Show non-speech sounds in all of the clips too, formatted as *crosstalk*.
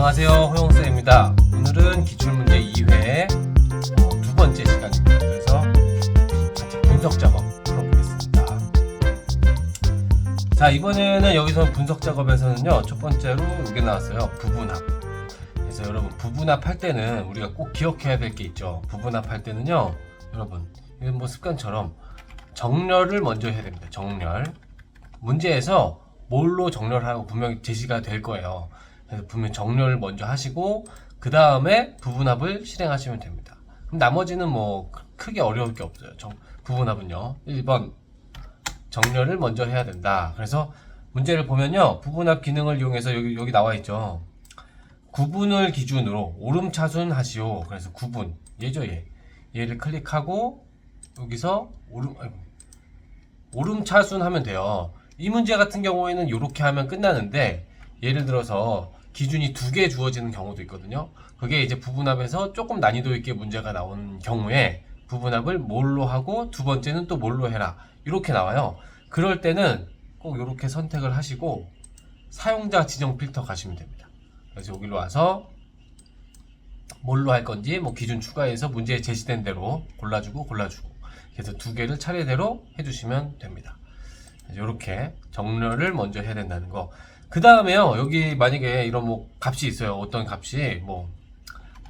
안녕하세요. 호영쌤입니다. 오늘은 기출문제 2회 어, 두 번째 시간입니다. 그래서 같이 분석 작업 풀어보겠습니다. 자 이번에는 여기서 분석 작업에서는요 첫 번째로 이게 나왔어요. 부분합. 그래서 여러분 부분합 할 때는 우리가 꼭 기억해야 될 게 있죠. 부분합 할 때는요 여러분 이건 뭐 습관처럼 정렬을 먼저 해야 됩니다. 정렬. 문제에서 뭘로 정렬하고 분명히 제시가 될 거예요. 그래서 분명히 정렬을 먼저 하시고 그 다음에 부분합을 실행하시면 됩니다. 그럼 나머지는 뭐 크- 크게 어려울 게 없어요. 정- 부분합은요. 1번 정렬을 먼저 해야 된다. 그래서 문제를 보면요. 부분합 기능을 이용해서 여기 여기 나와 있죠. 구분을 기준으로 오름차순 하시오. 그래서 구분 얘죠 얘. 얘를 클릭하고 여기서 오름 아이고, 오름차순 하면 돼요. 이 문제 같은 경우에는 이렇게 하면 끝나는데 예를 들어서 기준이 두 개 주어지는 경우도 있거든요. 그게 이제 부분합에서 조금 난이도 있게 문제가 나오는 경우에 부분합을 뭘로 하고 두 번째는 또 뭘로 해라 이렇게 나와요. 그럴 때는 꼭 이렇게 선택을 하시고 사용자 지정 필터 가시면 됩니다. 그래서 여기로 와서 뭘로 할 건지 뭐 기준 추가해서 문제에 제시된 대로 골라주고 골라주고 그래서 두 개를 차례대로 해주시면 됩니다. 이렇게 정렬을 먼저 해야 된다는 거. 그 다음에요, 여기 만약에 이런 뭐 값이 있어요. 어떤 값이 뭐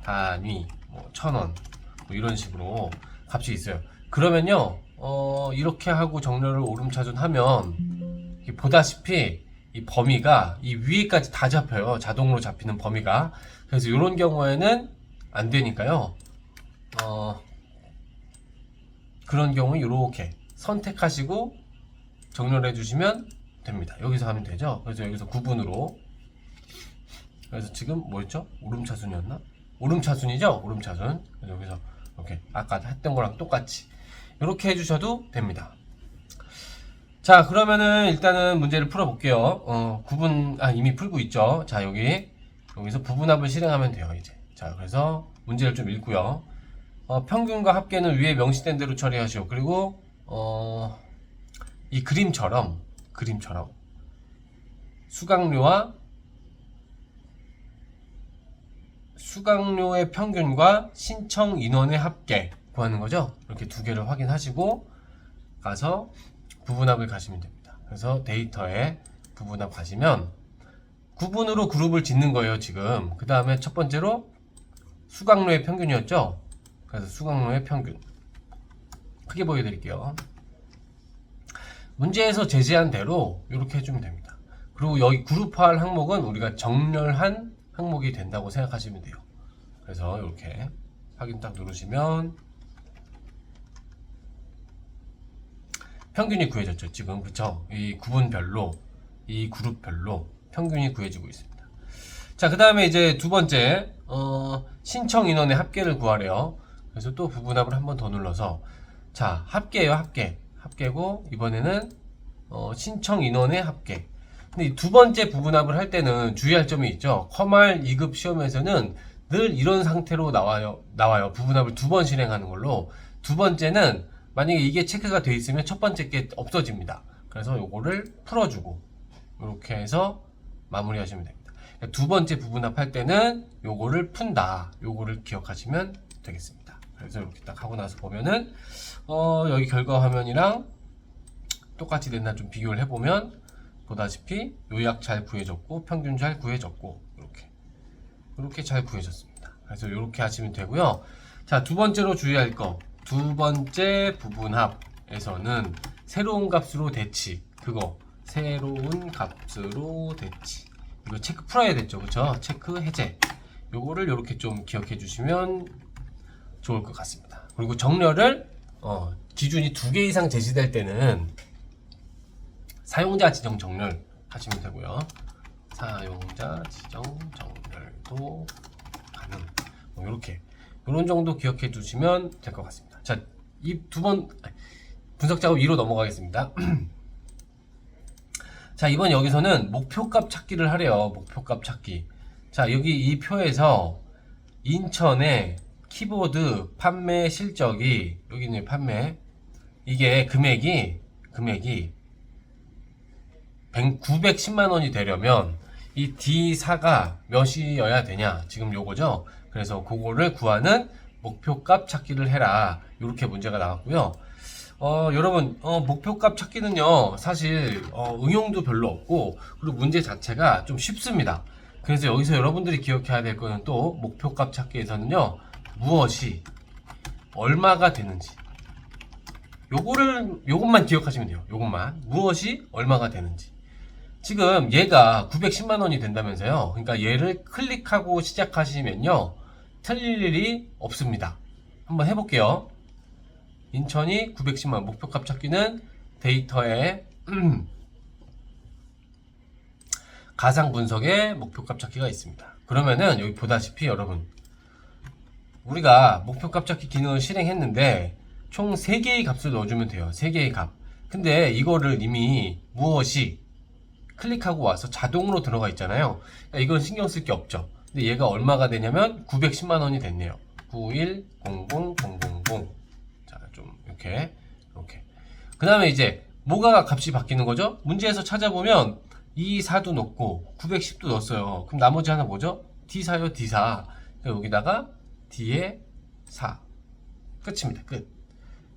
단위, 뭐 천 원, 뭐 이런 식으로 값이 있어요. 그러면요, 어, 이렇게 하고 정렬을 오름차순하면 이 보다시피 이 범위가 이 위에까지 다 잡혀요. 자동으로 잡히는 범위가. 그래서 이런 경우에는 안 되니까요. 어, 그런 경우 이렇게 선택하시고 정렬해 주시면 됩니다. 여기서 하면 되죠. 그래서 여기서 구분으로 그래서 지금 뭐였죠? 오름차순이었나? 오름차순이죠? 오름차순. 여기서 이렇게 아까 했던 거랑 똑같이 이렇게 해주셔도 됩니다. 자 그러면은 일단은 문제를 풀어볼게요. 어, 구분 아 이미 풀고 있죠. 자 여기 여기서 부분합을 실행하면 돼요 이제. 자 그래서 문제를 좀 읽고요. 어, 평균과 합계는 위에 명시된 대로 처리하시오. 그리고 어, 이 그림처럼 그림처럼 수강료와 수강료의 평균과 신청 인원의 합계 구하는 거죠. 이렇게 두 개를 확인하시고 가서 부분합을 가시면 됩니다. 그래서 데이터에 부분합 가시면 구분으로 그룹을 짓는 거예요, 지금. 그 다음에 첫 번째로 수강료의 평균이었죠. 그래서 수강료의 평균. 크게 보여드릴게요. 문제에서 제시한 대로 이렇게 해주면 됩니다. 그리고 여기 그룹화할 항목은 우리가 정렬한 항목이 된다고 생각하시면 돼요. 그래서 이렇게 확인 딱 누르시면 평균이 구해졌죠. 지금 그쵸? 이 구분별로 이 그룹별로 평균이 구해지고 있습니다. 자, 그 다음에 이제 두 번째 어, 신청 인원의 합계를 구하래요. 그래서 또 부분합을 한 번 더 눌러서 자 합계예요 합계 합계고 이번에는 어, 신청 인원의 합계. 근데 이두 번째 부분합을 할 때는 주의할 점이 있죠. 커말 2급 시험에서는 늘 이런 상태로 나와요. 나와요. 부분합을 두 번 실행하는 걸로. 두 번째는 만약에 이게 체크가 돼 있으면 첫 번째 게 없어집니다. 그래서 요거를 풀어주고 이렇게 해서 마무리하시면 됩니다. 그러니까 두 번째 부분합 할 때는 요거를 푼다. 요거를 기억하시면 되겠습니다. 그래서 이렇게 딱 하고 나서 보면은 어, 여기 결과 화면이랑 똑같이 됐나 좀 비교를 해보면 보다시피 요약 잘 구해졌고 평균 잘 구해졌고 이렇게 이렇게 잘 구해졌습니다. 그래서 이렇게 하시면 되고요. 자, 두 번째로 주의할 거. 두 번째 부분합에서는 새로운 값으로 대치. 그거. 새로운 값으로 대치. 이거 체크 풀어야 됐죠. 그쵸? 체크 해제. 요거를 이렇게 좀 기억해 주시면 좋을 것 같습니다. 그리고 정렬을 어, 기준이 두 개 이상 제시될 때는 사용자 지정 정렬 하시면 되고요. 사용자 지정 정렬도 가능. 뭐 이렇게 이런 정도 기억해 두시면 될 것 같습니다. 자, 이 두 번 분석 작업 2로 넘어가겠습니다. *clears throat* 자, 이번 여기서는 목표값 찾기를 하래요. 목표값 찾기. 자, 여기 이 표에서 인천의 키보드 판매 실적이 여기 있는 판매 이게 금액이 금액이 100, 910만 원이 되려면 이 D4가 몇이어야 되냐 지금 요거죠? 그래서 그거를 구하는 목표값 찾기를 해라 이렇게 문제가 나왔고요. 어, 여러분 어, 목표값 찾기는요 사실 어, 응용도 별로 없고 그리고 문제 자체가 좀 쉽습니다. 그래서 여기서 여러분들이 기억해야 될 거는 또 목표값 찾기에서는요 무엇이 얼마가 되는지 요거를 요것만 기억하시면 돼요. 요것만 무엇이 얼마가 되는지. 지금 얘가 910만 원이 된다면서요. 그러니까 얘를 클릭하고 시작하시면요. 틀릴 일이 없습니다. 한번 해볼게요. 인천이 910만 목표값 찾기는 데이터에 가상 분석에 목표값 찾기가 있습니다. 그러면은 여기 보다시피 여러분 우리가 목표 값 찾기 기능을 실행했는데 총 3개의 값을 넣어주면 돼요. 3개의 값. 근데 이거를 이미 무엇이 클릭하고 와서 자동으로 들어가 있잖아요. 그러니까 이건 신경 쓸 게 없죠. 근데 얘가 얼마가 되냐면 910만 원이 됐네요. 9100000. 자, 좀 이렇게 이렇게. 그다음에 이제 뭐가 값이 바뀌는 거죠? 문제에서 찾아보면 2, 4도 넣고 910도 넣었어요. 그럼 나머지 하나 뭐죠? D4요, D4. 그러니까 여기다가 D에 4. 끝입니다. 끝.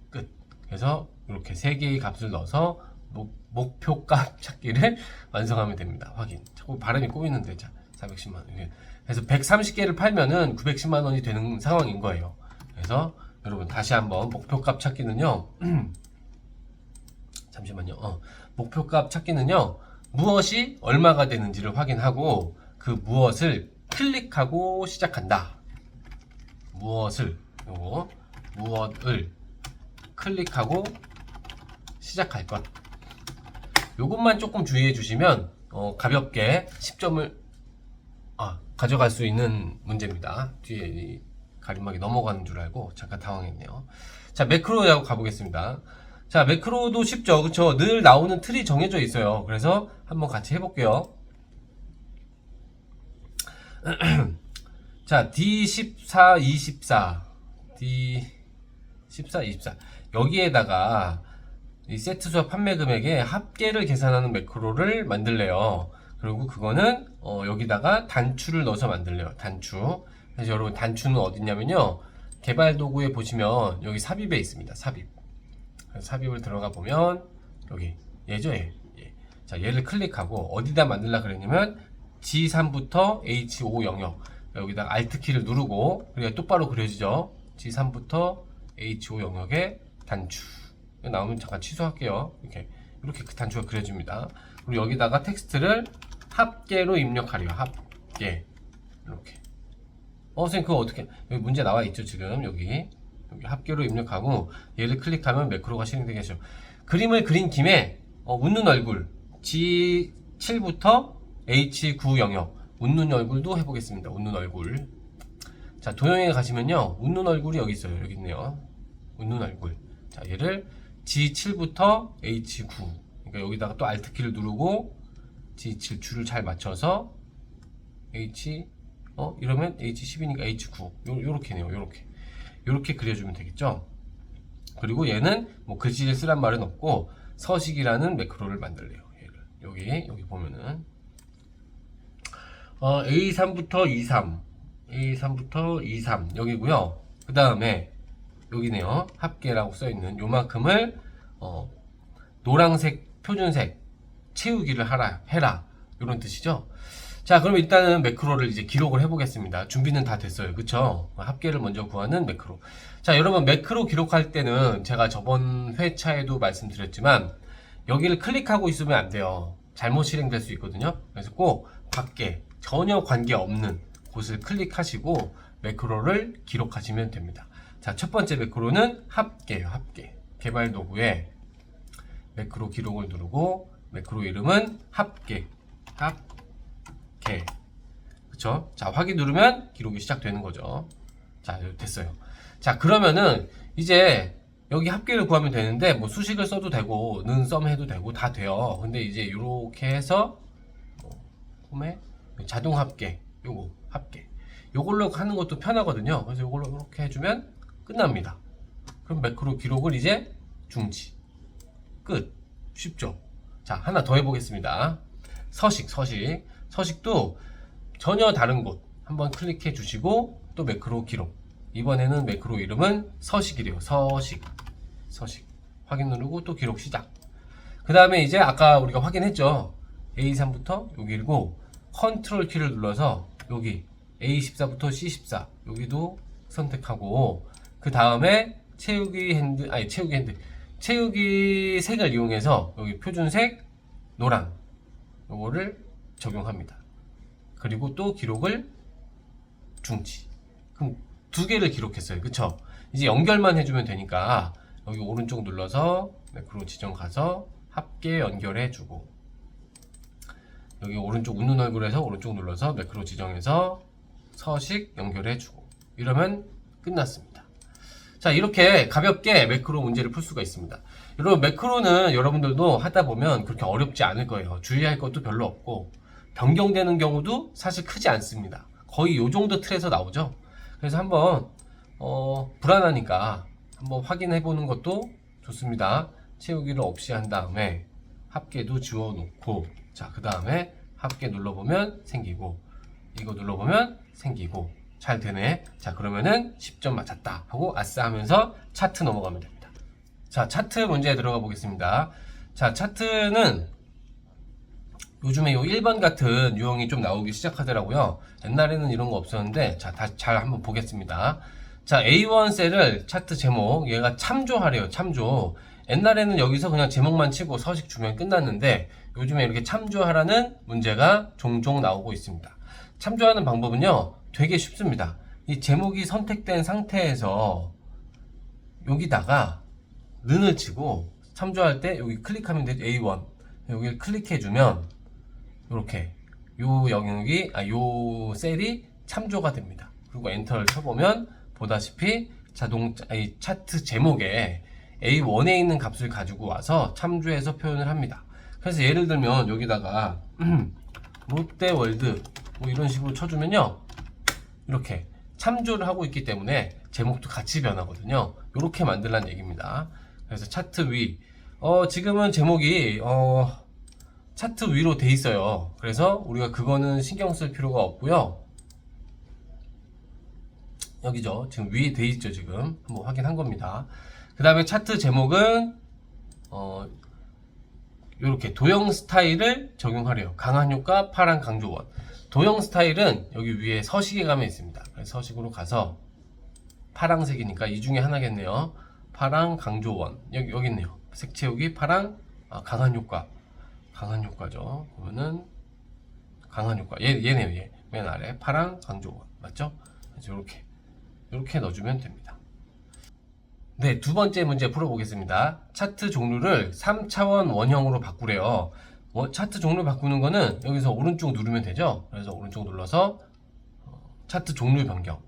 끝. 그래서 이렇게 세 개의 값을 넣어서 목, 목표값 찾기를 *laughs* 완성하면 됩니다. 확인. 자꾸 발음이 꼬이는데 자 410만 원. 그래서 130개를 팔면은 910만 원이 되는 상황인 거예요. 그래서 여러분 다시 한번 목표값 찾기는요. *clears throat* 잠시만요. 어, 목표값 찾기는요. 무엇이 얼마가 되는지를 확인하고 그 무엇을 클릭하고 시작한다. 무엇을 요거 무엇을 클릭하고 시작할 것. 요것만 조금 주의해 주시면 어, 가볍게 10점을 아, 가져갈 수 있는 문제입니다. 뒤에 이 가림막이 넘어가는 줄 알고 잠깐 당황했네요. 자, 매크로하고 가보겠습니다. 자, 매크로도 쉽죠. 그쵸? 늘 나오는 틀이 정해져 있어요. 그래서 한번 같이 해볼게요. *clears throat* 자, D14, 24. D14, 24. 여기에다가 이 세트 수와 판매 금액의 합계를 계산하는 매크로를 만들래요. 그리고 그거는 어, 여기다가 단추를 넣어서 만들래요. 단추. 그래서 여러분 단추는 어디냐면요. 개발 도구에 보시면 여기 삽입에 있습니다. 삽입. 삽입을 들어가 보면 여기 얘죠 얘. 얘. 자 얘를 클릭하고 어디다 만들라 그랬냐면 G3부터 H5 영역 여기다가 Alt 키를 누르고 그래야 똑바로 그려지죠. G3부터 H5 영역에 단추 나오면 잠깐 취소할게요. 이렇게 이렇게 그 단추가 그려집니다. 그리고 여기다가 텍스트를 합계로 입력하래요. 합계 이렇게. 어, 선생님 그거 어떻게 여기 문제 나와 있죠 지금 여기 여기 합계로 입력하고 얘를 클릭하면 매크로가 실행되겠죠. 그림을 그린 김에 어, 웃는 얼굴 G7부터 H9 영역 웃는 얼굴도 해보겠습니다. 웃는 얼굴. 자 도형에 가시면요 웃는 얼굴이 여기 있어요. 여기 있네요. 웃는 얼굴. 자 얘를 G7부터 H9 그러니까 여기다가 또 Alt 키를 누르고 G7 줄을 잘 맞춰서 H 어 이러면 H10이니까 H9 요, 요렇게네요 요렇게 요렇게 그려 주면 되겠죠 그리고 얘는 뭐 글씨를 쓰란 말은 없고 서식이라는 매크로를 만들래요 얘를 여기 여기 보면은 어, A3부터 23 A3부터 23 여기고요. 그 다음에 여기네요. 합계라고 써있는 요만큼을 어, 노란색 표준색 채우기를 하라 해라. 이런 뜻이죠? 자 그럼 일단은 매크로를 이제 기록을 해 보겠습니다. 준비는 다 됐어요. 그쵸? 합계를 먼저 구하는 매크로. 자 여러분 매크로 기록할 때는 제가 저번 회차에도 말씀드렸지만 여기를 클릭하고 있으면 안 돼요. 잘못 실행될 수 있거든요. 그래서 꼭 밖에 전혀 관계없는 곳을 클릭하시고 매크로를 기록하시면 됩니다. 자 첫 번째 매크로는 합계예요 합계. 개발 도구에 매크로 기록을 누르고 매크로 이름은 합계 합계 그쵸? 자 확인 누르면 기록이 시작되는 거죠. 자 됐어요. 자 그러면은 이제 여기 합계를 구하면 되는데 뭐 수식을 써도 되고 는썸 해도 되고 다 돼요. 근데 이제 이렇게 해서 뭐 홈에 자동 합계 요거 합계. 요걸로 하는 것도 편하거든요. 그래서 요걸로 이렇게 해주면 끝납니다. 그럼 매크로 기록을 이제 중지. 끝. 쉽죠? 자 하나 더 해보겠습니다. 서식 서식. 서식도 전혀 다른 곳 한번 클릭해 주시고 또 매크로 기록. 이번에는 매크로 이름은 서식이래요. 서식. 서식. 확인 누르고 또 기록 시작. 그 다음에 이제 아까 우리가 확인했죠? A3부터 여기고 컨트롤 키를 눌러서 여기 A14부터 C14 여기도 선택하고 그 다음에 채우기 핸드 아니 채우기 핸드 채우기 색을 이용해서 여기 표준색 노랑 요거를 적용합니다. 그리고 또 기록을 중지. 그럼 두 개를 기록했어요. 그쵸? 이제 연결만 해주면 되니까 여기 오른쪽 눌러서 매크로 지정 가서 합계 연결해 주고 여기 오른쪽 웃는 얼굴에서 오른쪽 눌러서 매크로 지정해서 서식 연결해 주고. 이러면 끝났습니다. 자 이렇게 가볍게 매크로 문제를 풀 수가 있습니다. 여러분 매크로는 여러분들도 하다 보면 그렇게 어렵지 않을 거예요. 주의할 것도 별로 없고. 변경되는 경우도 사실 크지 않습니다. 거의 요 정도 틀에서 나오죠? 그래서 한번 어, 불안하니까 한번 확인해 보는 것도 좋습니다. 채우기를 없이 한 다음에 합계도 지워 놓고 자 그 다음에 합계 눌러보면 생기고 이거 눌러보면 생기고 잘 되네. 자 그러면은 10점 맞췄다 하고 아싸 하면서 차트 넘어가면 됩니다. 자 차트 문제에 들어가 보겠습니다. 자 차트는 요즘에 요 1번 같은 유형이 좀 나오기 시작하더라고요. 옛날에는 이런 거 없었는데 자 다시 잘 한번 보겠습니다. 자 A1 셀을 차트 제목 얘가 참조하래요 참조. 옛날에는 여기서 그냥 제목만 치고 서식 주면 끝났는데 요즘에 이렇게 참조하라는 문제가 종종 나오고 있습니다. 참조하는 방법은요 되게 쉽습니다. 이 제목이 선택된 상태에서 여기다가 는을 치고 참조할 때 여기 클릭하면 되죠. A1 여기 클릭해주면 이렇게 요 영역이 아 요 셀이 참조가 됩니다. 그리고 엔터를 쳐보면 보다시피 자동 아니, 차트 제목에 A1에 있는 값을 가지고 와서 참조해서 표현을 합니다 그래서 예를 들면 여기다가 롯데월드 뭐 이런 식으로 쳐주면요. 이렇게 참조를 하고 있기 때문에 제목도 같이 변하거든요. 이렇게 만들란 얘기입니다. 그래서 차트 위. 어, 지금은 제목이 어, 차트 위로 돼 있어요. 그래서 우리가 그거는 신경 쓸 필요가 없고요. 여기죠. 지금 위에 돼 있죠 지금. 한번 확인한 겁니다. 그 다음에 차트 제목은 어, 이렇게 도형 스타일을 적용하래요. 강한 효과, 파란 강조원. 도형 스타일은 여기 위에 서식에 가면 있습니다. 서식으로 가서 파랑색이니까 이 중에 하나겠네요. 파랑 강조원. 여기, 여기 있네요. 색 채우기, 파랑, 아, 강한 효과. 강한 효과죠. 그러면은 강한 효과. 얘, 얘네요, 얘. 맨 아래. 파랑 강조원. 맞죠? 이렇게. 이렇게 넣어주면 됩니다. 네, 두 번째 문제 풀어보겠습니다. 차트 종류를 3차원 원형으로 바꾸래요. 어, 차트 종류 바꾸는 거는 여기서 오른쪽 누르면 되죠? 그래서 오른쪽 눌러서 어, 차트 종류 변경.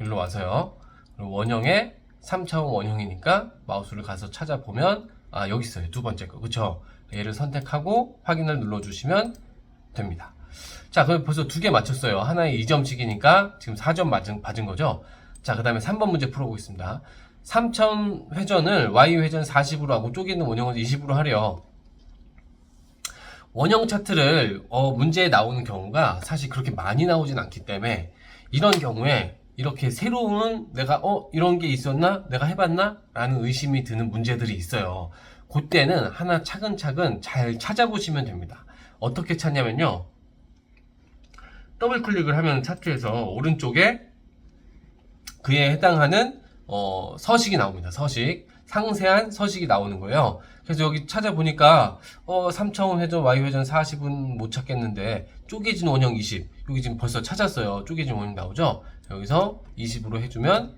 일로 와서요. 원형에 3차원 원형이니까 마우스를 가서 찾아보면 아, 여기 있어요. 두 번째 거. 그쵸? 얘를 선택하고 확인을 눌러주시면 됩니다. 자, 그럼 벌써 두 개 맞췄어요. 하나에 2점씩이니까 지금 4점 맞은, 받은 거죠? 자, 그 다음에 3번 문제 풀어보겠습니다. 3천 회전을 Y 회전 40으로 하고 쪼개는 원형을 20으로 하래요. 원형 차트를 어, 문제에 나오는 경우가 사실 그렇게 많이 나오진 않기 때문에 이런 경우에 이렇게 새로운 내가 어 이런 게 있었나? 내가 해봤나? 라는 의심이 드는 문제들이 있어요. 그때는 하나 차근차근 잘 찾아보시면 됩니다. 어떻게 찾냐면요. 더블 클릭을 하면 차트에서 오른쪽에 그에 해당하는 어, 서식이 나옵니다. 서식. 상세한 서식이 나오는 거예요. 그래서 여기 찾아보니까 어, 3차원 회전, Y 회전 40은 못 찾겠는데 쪼개진 원형 20. 여기 지금 벌써 찾았어요. 쪼개진 원형 나오죠? 여기서 20으로 해주면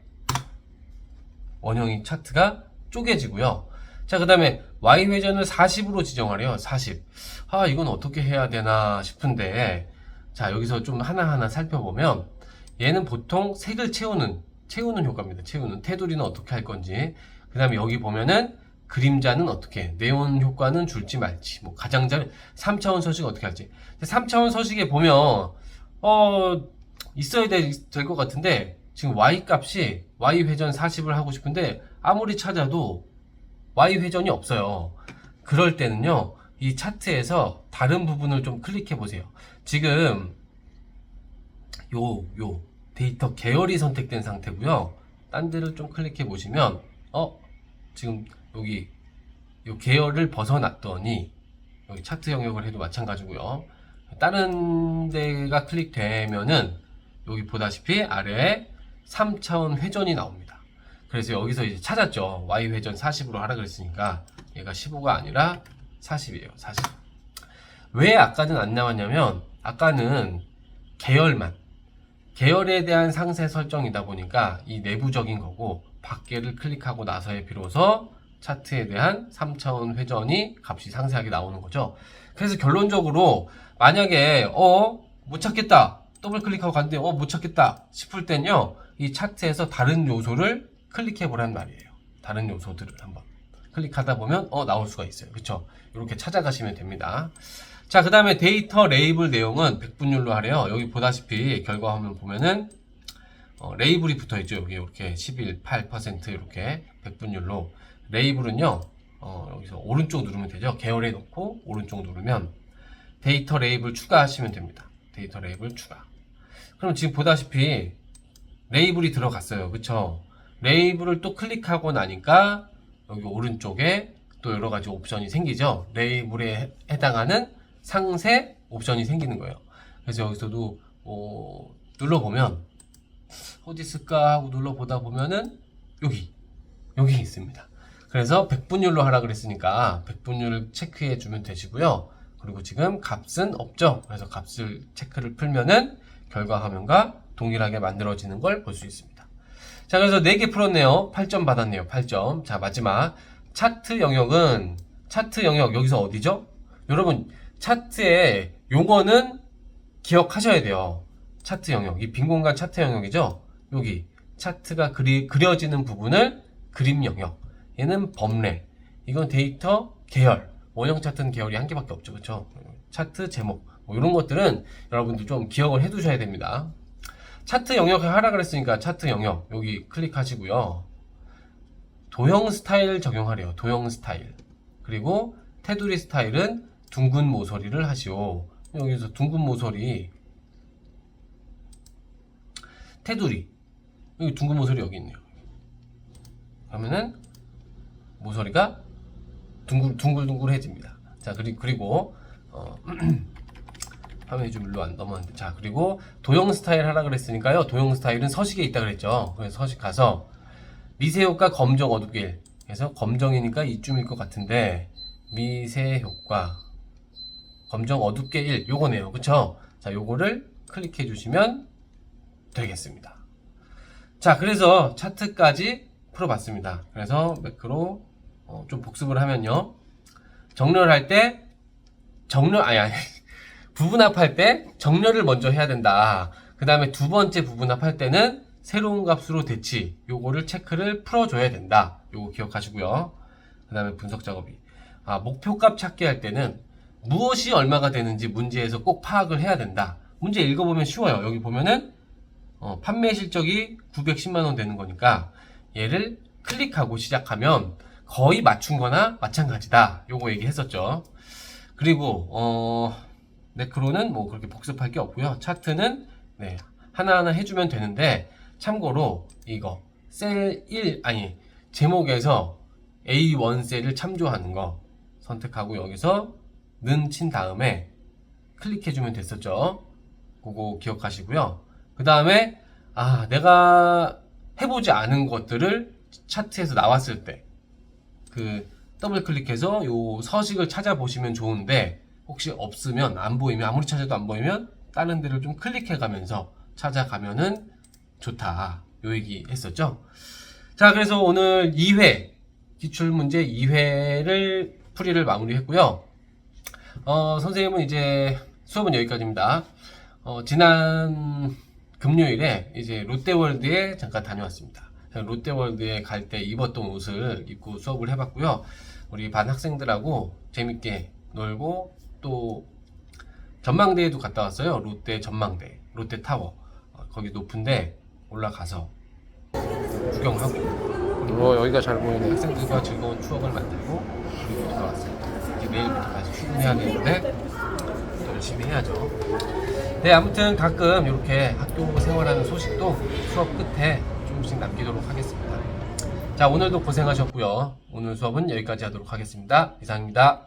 원형이 차트가 쪼개지고요. 자, 그 다음에 Y 회전을 40으로 지정하래요. 40. 아, 이건 어떻게 해야 되나 싶은데 자, 여기서 좀 하나하나 살펴보면 얘는 보통 색을 채우는 채우는 효과입니다. 채우는. 테두리는 어떻게 할 건지. 그 다음에 여기 보면은 그림자는 어떻게 네온 효과는 줄지 말지. 뭐 가장자리 3차원 서식 어떻게 할지. 3차원 서식에 보면 어 있어야 될 것 같은데 지금 y 값이 y 회전 40을 하고 싶은데 아무리 찾아도 y 회전이 없어요. 그럴 때는요 이 차트에서 다른 부분을 좀 클릭해 보세요. 지금 요, 요 데이터 계열이 선택된 상태고요. 딴 데를 좀 클릭해 보시면 어 지금 여기 요 계열을 벗어났더니 여기 차트 영역을 해도 마찬가지고요. 다른 데가 클릭되면은 여기 보다시피 아래에 3차원 회전이 나옵니다. 그래서 여기서 이제 찾았죠. Y 회전 40으로 하라 그랬으니까 얘가 15가 아니라 40이에요. 40. 왜 아까는 안 나왔냐면 아까는 계열만 계열에 대한 상세 설정이다 보니까 이 내부적인 거고 밖에를 클릭하고 나서에 비로소 차트에 대한 3차원 회전이 값이 상세하게 나오는 거죠. 그래서 결론적으로 만약에 어 못 찾겠다 더블 클릭하고 갔는데 어 못 찾겠다 싶을 땐요 이 차트에서 다른 요소를 클릭해 보란 말이에요. 다른 요소들을 한번 클릭하다 보면 어 나올 수가 있어요. 그렇죠? 이렇게 찾아가시면 됩니다. 자, 그 다음에 데이터 레이블 내용은 100분율로 하래요. 여기 보다시피 결과 화면 보면은 어, 레이블이 붙어 있죠. 여기 이렇게 11, 8% 이렇게 100분율로 레이블은요. 어, 여기서 오른쪽 누르면 되죠. 계열에 놓고 오른쪽 누르면 데이터 레이블 추가하시면 됩니다. 데이터 레이블 추가. 그럼 지금 보다시피 레이블이 들어갔어요. 그쵸? 레이블을 또 클릭하고 나니까 여기 오른쪽에 또 여러 가지 옵션이 생기죠. 레이블에 해- 해당하는 상세 옵션이 생기는 거예요. 그래서 여기서도 어, 눌러보면 어디 있을까 하고 눌러보다 보면은 여기 여기 있습니다. 그래서 100분율로 하라 그랬으니까 100분율을 체크해 주면 되시고요. 그리고 지금 값은 없죠. 그래서 값을 체크를 풀면은 결과 화면과 동일하게 만들어지는 걸 볼 수 있습니다. 자, 그래서 4개 풀었네요. 8점 받았네요. 8점. 자, 마지막. 차트 영역은, 차트 영역, 여기서 어디죠? 여러분, 차트의 용어는 기억하셔야 돼요. 차트 영역. 이 빈 공간 차트 영역이죠? 여기. 차트가 그리, 그려지는 부분을 그림 영역. 얘는 범례. 이건 데이터 계열. 원형 차트는 계열이 한 개밖에 없죠. 그쵸? 차트 제목. 뭐 이런 것들은 여러분들 좀 기억을 해 두셔야 됩니다. 차트 영역에 하라 그랬으니까 차트 영역 여기 클릭하시고요. 도형 스타일 적용하래요. 도형 스타일. 그리고 테두리 스타일은 둥근 모서리를 하시오. 여기서 둥근 모서리. 테두리. 여기 둥근 모서리 여기 있네요. 그러면은 모서리가 둥글 둥글둥글해집니다. 자 그리, 그리고 어, *clears throat* 화면이 좀 일로 안 넘어왔는데. 자 그리고 도형 스타일 하라 그랬으니까요. 도형 스타일은 서식에 있다 그랬죠. 그래서 서식 가서 미세 효과 검정 어둡길 그래서 검정이니까 이쯤일 것 같은데 미세 효과 검정 어둡게 1 요거네요 그쵸 자 요거를 클릭해 주시면 되겠습니다 자 그래서 차트까지 풀어봤습니다 그래서 매크로 어, 좀 복습을 하면요 정렬 할 때 정렬 아니 아니 *laughs* 부분합할 때 정렬을 먼저 해야 된다. 그 다음에 두 번째 부분합할 때는 새로운 값으로 대치. 요거를 체크를 풀어줘야 된다. 요거 기억하시고요. 그 다음에 분석 작업이. 아, 목표값 찾기 할 때는 무엇이 얼마가 되는지 문제에서 꼭 파악을 해야 된다. 문제 읽어보면 쉬워요. 여기 보면은 어, 판매 실적이 910만 원 되는 거니까 얘를 클릭하고 시작하면 거의 맞춘 거나 마찬가지다. 요거 얘기했었죠. 그리고 어, 매크로는 뭐 그렇게 복습할 게 없고요. 차트는 네, 하나하나 해주면 되는데 참고로 이거 셀 1 아니 제목에서 A1 셀을 참조하는 거 선택하고 여기서 는 친 다음에 클릭해주면 됐었죠. 그거 기억하시고요. 그 다음에 아 내가 해보지 않은 것들을 차트에서 나왔을 때 그 더블 클릭해서 요 서식을 찾아보시면 좋은데 혹시 없으면 안 보이면 아무리 찾아도 안 보이면 다른 데를 좀 클릭해 가면서 찾아가면은 좋다 요 얘기 했었죠 자 그래서 오늘 2회 기출문제 2회를 풀이를 마무리했고요 어, 선생님은 이제 수업은 여기까지입니다 어, 지난 금요일에 이제 롯데월드에 잠깐 다녀왔습니다 롯데월드에 갈 때 입었던 옷을 입고 수업을 해봤고요 우리 반 학생들하고 재밌게 놀고 또 전망대에도 갔다 왔어요. 롯데 전망대, 롯데 타워. 어, 거기 높은데 올라가서 구경하고 뭐 여기가 잘 보이네. 학생들과 즐거운 추억을 만들고 그리고 돌아왔습니다. 이제 내일부터 해야 되는데 또 열심히 해야죠. 네, 아무튼 가끔 이렇게 학교 생활하는 소식도 수업 끝에 조금씩 남기도록 하겠습니다. 자, 오늘도 고생하셨고요. 오늘 수업은 여기까지 하도록 하겠습니다. 이상입니다.